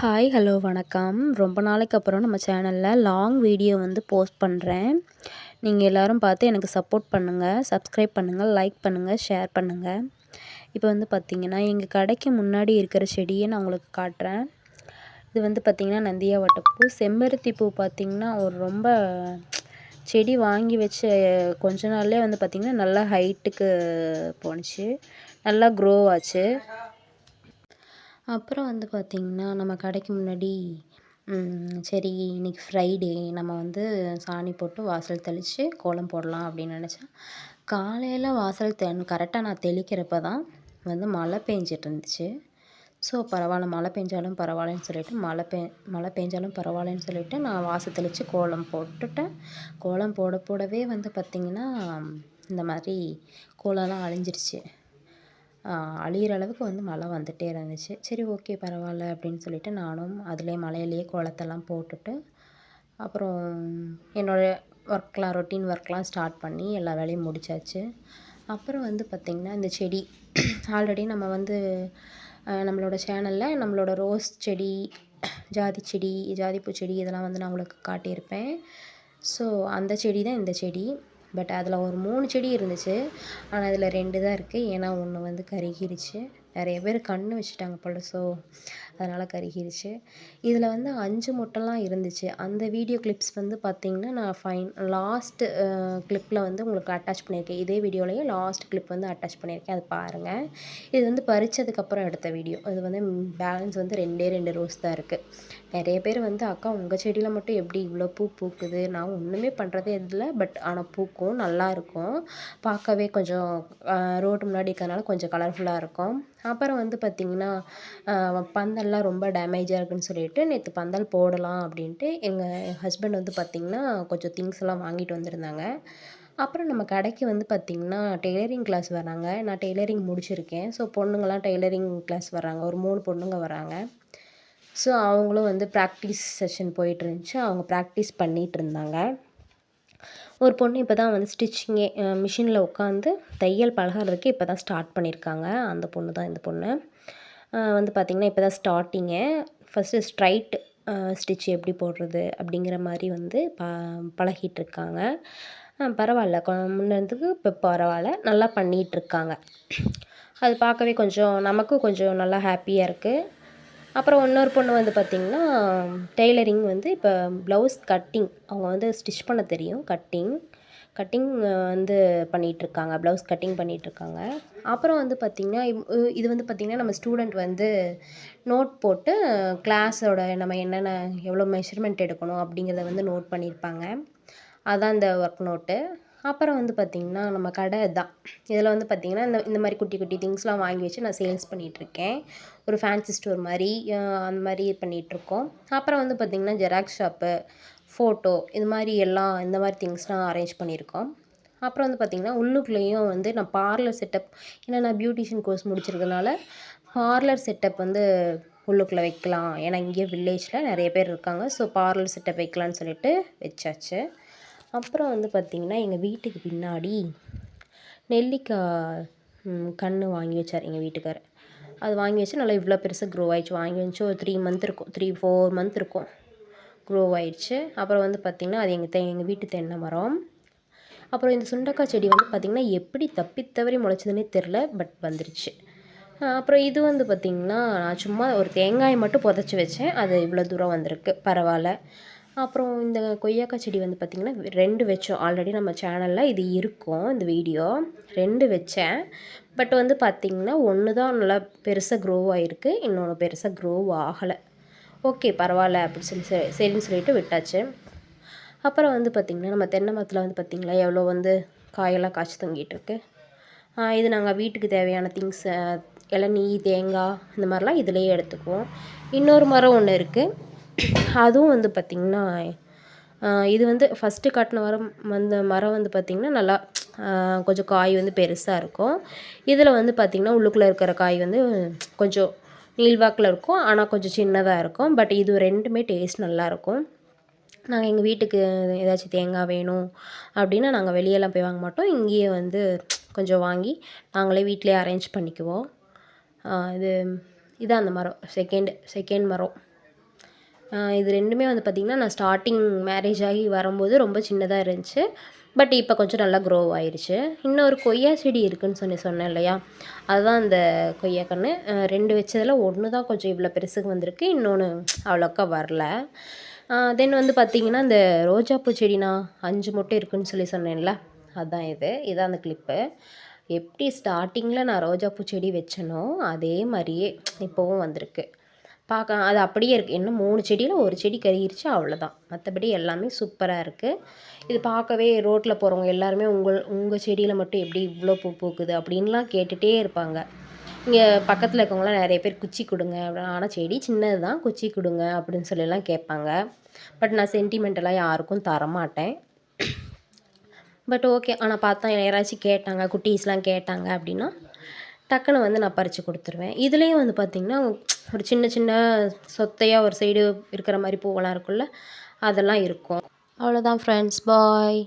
Hi hello வணக்கம். ரொம்ப நாளைக்கு அப்புறம் நம்ம சேனலில் லாங் வீடியோ வந்து போஸ்ட் பண்ணுறேன் நீங்கள் எல்லோரும் பார்த்து எனக்கு சப்போர்ட் பண்ணுங்கள் சப்ஸ்கிரைப் பண்ணுங்கள் லைக் பண்ணுங்கள் ஷேர் பண்ணுங்கள் இப்போ வந்து பார்த்திங்கன்னா எங்கள் கடைக்கு முன்னாடி இருக்கிற செடியை நான் உங்களுக்கு காட்டுறேன். இது வந்து பார்த்திங்கன்னா நந்தியா வட்டப்பூ. செம்பருத்தி பூ பார்த்திங்கன்னா ஒரு ரொம்ப செடி வாங்கி வச்ச கொஞ்ச நாள்லேயே வந்து பார்த்திங்கன்னா நல்லா ஹைட்டுக்கு போணுச்சு நல்லா க்ரோ ஆச்சு. அப்புறம் வந்து பார்த்திங்கன்னா நம்ம கடைக்கு முன்னாடி சரி இன்றைக்கி ஃப்ரைடே நம்ம வந்து சாணி போட்டு வாசல் தெளித்து கோலம் போடலாம் அப்படின்னு நினச்சேன். காலையில் வாசல் தெ கரெக்டாக நான் தெளிக்கிறப்ப தான் வந்து மழை பெஞ்சிட்டு இருந்துச்சு ஸோ பரவாயில்ல மழை பெஞ்சாலும் பரவாயில்லன்னு சொல்லிட்டு மழை பெ மழை பெஞ்சாலும் பரவாயில்லன்னு சொல்லிட்டு நான் வாசல் தெளித்து கோலம் போட்டுட்டேன். கோலம் போட போடவே வந்து பார்த்திங்கன்னா இந்த மாதிரி கோலம்லாம் அழிஞ்சிருச்சு. அழியிற அளவுக்கு வந்து மழை வந்துகிட்டே இருந்துச்சு. சரி ஓகே பரவாயில்ல அப்படின்னு சொல்லிட்டு நானும் அதிலே மழையிலேயே கோலத்தெல்லாம் போட்டுட்டு அப்புறம் என்னோடய ஒர்க்லாம் ரொட்டீன் ஒர்க்லாம் ஸ்டார்ட் பண்ணி எல்லா வேலையும் முடிச்சாச்சு. அப்புறம் வந்து பார்த்திங்கன்னா இந்த செடி ஆல்ரெடி நம்ம வந்து நம்மளோட சேனலில் நம்மளோட ரோஸ் செடி ஜாதி செடி ஜாதிப்பூ செடி இதெல்லாம் வந்து நான் உங்களுக்கு காட்டியிருப்பேன். ஸோ அந்த செடி தான் இந்த செடி. பட் அதில் ஒரு மூணு செடி இருந்துச்சு. ஆனால் அதில் ரெண்டு தான் இருக்குது ஏன்னா ஒன்று வந்து கருகிருச்சு. நிறைய பேர் கண் வச்சுட்டாங்க போல் ஸோ அதனால் கருகிருச்சு. இதில் வந்து அஞ்சு முட்டைலாம் இருந்துச்சு. அந்த வீடியோ கிளிப்ஸ் வந்து பார்த்திங்கன்னா நான் ஃபைன் லாஸ்ட்டு கிளிப்பில் வந்து உங்களுக்கு அட்டாச் பண்ணியிருக்கேன். இதே வீடியோலேயே லாஸ்ட் கிளிப் வந்து அட்டாச் பண்ணியிருக்கேன். அது பாருங்கள் இது வந்து பறித்ததுக்கப்புறம் எடுத்த வீடியோ இது வந்து பேலன்ஸ் வந்து ரெண்டே ரெண்டு ரோஸ் தான் இருக்குது நிறைய பேர் வந்து அக்கா உங்கள் செடியில் மட்டும் எப்படி இவ்வளோ பூ பூக்குது? நான் ஒன்றுமே பண்ணுறதே இல்லை பட் ஆனால் பூக்கும் நல்லாயிருக்கும் பார்க்கவே கொஞ்சம் ரோட்டு முன்னாடி இருக்கிறதுனால கொஞ்சம் கலர்ஃபுல்லாக இருக்கும். அப்புறம் வந்து பார்த்திங்கன்னா பந்தல்லாம் ரொம்ப டேமேஜாக இருக்குதுன்னு சொல்லிட்டு நேற்று பந்தல் போடலாம் அப்படின்ட்டு எங்கள் ஹஸ்பண்ட் வந்து பார்த்திங்கன்னா கொஞ்சம் திங்ஸ் எல்லாம் வாங்கிட்டு வந்திருந்தாங்க. அப்புறம் நம்ம கடைக்கு வந்து பார்த்திங்கன்னா டெய்லரிங் கிளாஸ் வராங்க. நான் டெய்லரிங் முடிச்சிருக்கேன். ஸோ பொண்ணுங்கள்லாம் டெய்லரிங் கிளாஸ் வராங்க. ஒரு மூணு பொண்ணுங்க வராங்க. ஸோ அவங்களும் வந்து ப்ராக்டிஸ் செஷன் போயிட்டு இருந்துச்சு. அவங்க ப்ராக்டிஸ் பண்ணிகிட்டு இருந்தாங்க. ஒரு பொண்ணு இப்போ தான் வந்து ஸ்டிச்சிங்கே மிஷினில் உட்காந்து தையல் பழகிறதுக்கு இப்போ தான் ஸ்டார்ட் பண்ணியிருக்காங்க. அந்த பொண்ணு தான் இந்த பொண்ணு. வந்து பார்த்திங்கன்னா இப்போ தான் ஸ்டார்டிங்கு ஃபஸ்ட்டு ஸ்ட்ரைட் ஸ்டிச் எப்படி போடுறது அப்படிங்கிற மாதிரி வந்து ப பழகிட்டுருக்காங்க. பரவாயில்ல. கொ முன்னதுக்கு இப்போ பரவாயில்ல. நல்லா பண்ணிகிட்ருக்காங்க அது பார்க்கவே கொஞ்சம் நமக்கும் கொஞ்சம் நல்லா ஹாப்பியாக இருக்குது. அப்புறம் இன்னொரு பொண்ணு வந்து பார்த்திங்கன்னா டெய்லரிங் வந்து இப்போ ப்ளவுஸ் கட்டிங் அவங்க வந்து ஸ்டிச் பண்ண தெரியும் கட்டிங் கட்டிங் வந்து பண்ணிகிட்ருக்காங்க ப்ளவுஸ் கட்டிங் பண்ணிகிட்ருக்காங்க அப்புறம் வந்து பார்த்திங்கன்னா இது வந்து பார்த்திங்கன்னா நம்ம ஸ்டூடெண்ட் வந்து நோட் போட்டு கிளாஸோட நம்ம என்னென்ன எவ்வளோ மெஷர்மெண்ட் எடுக்கணும் அப்படிங்கிறத வந்து நோட் பண்ணியிருப்பாங்க. அதுதான் இந்த ஒர்க் நோட்டு அப்புறம் வந்து பார்த்திங்கன்னா நம்ம கடை தான் இதில் வந்து பார்த்திங்கன்னா இந்த இந்த மாதிரி குட்டி குட்டி திங்ஸ்லாம் வாங்கி வச்சு நான் சேல்ஸ் பண்ணிகிட்ருக்கேன் ஒரு ஃபேன்சி ஸ்டோர் மாதிரி அந்த மாதிரி பண்ணிகிட்ருக்கோம் அப்புறம் வந்து பார்த்திங்கன்னா ஜெராக்ஸ் ஷாப்பு ஃபோட்டோ இது மாதிரி எல்லாம் இந்த மாதிரி திங்ஸ்லாம் அரேஞ்ச் பண்ணியிருக்கோம். அப்புறம் வந்து பார்த்திங்கன்னா உள்ளுக்குள்ளேயும் வந்து நான் பார்லர் செட்டப் ஏன்னா நான் பியூட்டிஷியன் கோர்ஸ் முடிச்சிருக்கனால பார்லர் செட்டப் வந்து உள்ளுக்குள்ளே வைக்கலாம். ஏன்னா இங்கே வில்லேஜில் நிறைய பேர் இருக்காங்க. ஸோ பார்லர் செட்டப் வைக்கலான்னு சொல்லிட்டு வச்சாச்சு. அப்புறம் வந்து பார்த்திங்கன்னா எங்கள் வீட்டுக்கு பின்னாடி நெல்லிக்காய் கன்று வாங்கி வச்சார் எங்கள் வீட்டுக்காரர் அது வாங்கி வச்சு நல்லா இவ்வளோ பெருசாக க்ரோ ஆயிடுச்சு. வாங்கி வந்துச்சு ஒரு த்ரீ மந்த் இருக்கும். த்ரீ ஃபோர் மந்த் இருக்கும். க்ரோ ஆயிடுச்சு. அப்புறம் வந்து பார்த்திங்கன்னா அது எங்கள் தெ எங்கள் வீட்டு தென்னை மரம். அப்புறம் இந்த சுண்டக்காய் செடி வந்து பார்த்திங்கன்னா எப்படி தப்பி தவறி முளைச்சதுன்னே தெரில பட் வந்துருச்சு. அப்புறம் இது வந்து பார்த்திங்கன்னா நான் சும்மா ஒரு தேங்காயை மட்டும் புதச்சி வச்சேன். அது இவ்வளோ தூரம் வந்திருக்கு. பரவாயில்ல. அப்புறம் இந்த கொய்யாக்காய் செடி வந்து பார்த்திங்கன்னா ரெண்டு வச்சோம். ஆல்ரெடி நம்ம சேனலில் இது இருக்கும் இந்த வீடியோ ரெண்டு வச்சேன். பட் வந்து பார்த்திங்கன்னா ஒன்று தான் நல்லா பெருசாக க்ரோ ஆகிருக்கு இன்னொன்று பெருசாக க்ரோ ஆகலை. ஓகே பரவாயில்ல அப்படின்னு சொல்லி சரின்னு சொல்லிட்டு விட்டாச்சு. அப்புறம் வந்து பார்த்திங்கன்னா நம்ம தென்னை மரத்தில் வந்து பார்த்திங்களா எவ்வளோ வந்து காயெல்லாம் காய்ச்சி தொங்கிட்டுருக்கு இது நாங்கள் வீட்டுக்கு தேவையான திங்ஸ் இளநீ தேங்காய் இந்த மாதிரிலாம் இதிலேயே எடுத்துக்குவோம். இன்னொரு மரம் ஒன்று இருக்குது அதுவும் வந்து பார்த்திங்கன்னா இது வந்து ஃபஸ்ட்டு காட்டின மரம் வந்த மரம் வந்து பார்த்திங்கன்னா நல்லா கொஞ்சம் காய் வந்து பெருசாக இருக்கும். இதில் வந்து பார்த்திங்கன்னா உள்ளுக்குள்ளே இருக்கிற காய் வந்து கொஞ்சம் நீள்வாக்கில் இருக்கும். ஆனால் கொஞ்சம் சின்னதாக இருக்கும். பட் இது ரெண்டுமே டேஸ்ட் நல்லாயிருக்கும் நாங்கள் எங்கள் வீட்டுக்கு ஏதாச்சும் தேங்காய் வேணும் அப்படின்னா நாங்கள் வெளியெல்லாம் போய் வாங்க மாட்டோம். இங்கேயே வந்து கொஞ்சம் வாங்கி நாங்களே வீட்டிலே அரேஞ்ச் பண்ணிக்குவோம். இது இதான் அந்த மரம். செகண்ட் செகண்ட் மரம். இது ரெண்டுமே வந்து பார்த்திங்கன்னா நான் ஸ்டார்டிங் மேரேஜ் ஆகி வரும்போது ரொம்ப சின்னதாக இருந்துச்சு. பட் இப்போ கொஞ்சம் நல்லா க்ரோ ஆயிடுச்சு இன்னொரு கொய்யா செடி இருக்குதுன்னு சொல்லி சொன்னேன் இல்லையா? அதுதான் அந்த கொய்யா கன்று ரெண்டு வச்சதில் ஒன்று தான் கொஞ்சம் இவ்வளோ பெருசுக்கு வந்திருக்கு. இன்னொன்று அவ்வளோக்கா வரல. தென் வந்து பார்த்திங்கன்னா இந்த ரோஜாப்பூ செடி நான் அஞ்சு மொட்டை இருக்குதுன்னு சொல்லி சொன்னேன்ல? அதுதான் இது. இதான் அந்த கிளிப்பு எப்படி ஸ்டார்டிங்கில் நான் ரோஜாப்பூ செடி வச்சேனோ அதே மாதிரியே இப்போவும் வந்திருக்கு. பார்க்க அது அப்படியே இருக்குது இன்னும் மூணு செடியில் ஒரு செடி கருகிருச்சு அவ்வளோதான் மற்றபடி எல்லாமே சூப்பராக இருக்குது இது பார்க்கவே ரோட்டில் போகிறவங்க எல்லாருமே உங்கள் உங்கள் செடியில் மட்டும் எப்படி இவ்வளோ பூ பூக்குது அப்படின்லாம் கேட்டுகிட்டே இருப்பாங்க. இங்கே பக்கத்தில் இருக்கவங்களாம் நிறைய பேர் குச்சி கொடுங்க அப்படின்னு ஆனால் செடி சின்னது தான் குச்சி கொடுங்க அப்படின்னு சொல்லிலாம் கேட்பாங்க. பட் நான் சென்டிமெண்டலாக யாருக்கும் தரமாட்டேன். பட் ஓகே ஆனால் பார்த்தா யாராச்சும் கேட்டாங்க குட்டீஸ்லாம் கேட்டாங்க அப்படின்னா டக்குன்னு வந்து நான் பறித்து கொடுத்துருவேன். இதுலேயும் வந்து பார்த்திங்கன்னா ஒரு சின்ன சின்ன சொத்தையாக ஒரு சைடு இருக்கிற மாதிரி பூவெல்லாம் இருக்கும்ல அதெல்லாம் இருக்கும். அவ்வளோதான் ஃப்ரெண்ட்ஸ் பாய்